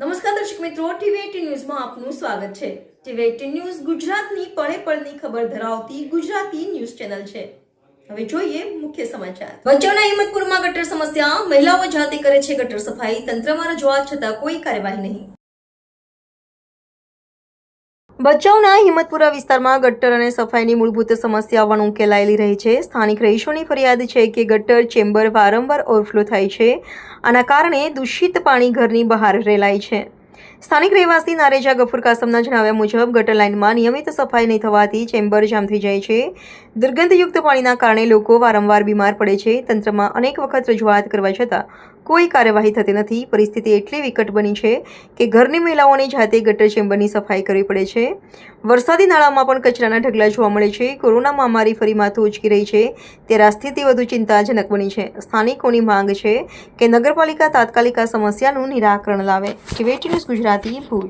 નમસ્કાર દર્શક મિત્રો ટીવી ન્યૂઝમાં આપનું સ્વાગત છે. ટીવી એટીન ન્યૂઝ ગુજરાતની પળે પળની ખબર ધરાવતી ગુજરાતી ન્યૂઝ ચેનલ છે. હવે જોઈએ મુખ્ય સમાચાર. ભચાઉના હિંમતપુરમાં ગટર સમસ્યા, મહિલાઓ જાતે કરે છે ગટર સફાઈ તંત્રમાં રજૂઆત છતાં કોઈ કાર્યવાહી નહીં. ભચાઉના હિંમતપુરા વિસ્તારમાં ગટર અને સફાઈની મૂળભૂત સમસ્યા પણ ઉકેલાયેલી રહી છે. સ્થાનિક રહીશોની ફરિયાદ છે કે ગટર ચેમ્બર વારંવાર ઓવરફ્લો થાય છે. આના કારણે દૂષિત પાણી ઘરની બહાર રેલાય છે. સ્થાનિક રહેવાસી નારેજા ગફુર કાસમના જણાવ્યા મુજબ ગટર લાઇનમાં નિયમિત સફાઈ નહીં થવાથી ચેમ્બર જામ થઈ જાય છે. દુર્ગંધયુક્ત પાણીના કારણે લોકો વારંવાર બીમાર પડે છે. તંત્રમાં અનેક વખત રજૂઆત કરવા છતાં કોઈ કાર્યવાહી થતી નથી. પરિસ્થિતિ એટલી વિકટ બની છે કે ઘરની મહિલાઓને જાતે ગટર ચેમ્બરની સફાઈ કરવી પડે છે. વરસાદી નાળામાં પણ કચરાના ઢગલા જોવા મળે છે. કોરોના મહામારી ફરી માથું ઉચકી રહી છે. ત્યારે આ સ્થિતિ વધુ ચિંતાજનક બની છે. સ્થાનિકોની માંગ છે કે નગરપાલિકા તાત્કાલિક આ સમસ્યાનું નિરાકરણ લાવે. TV news Gujarati. ભુજ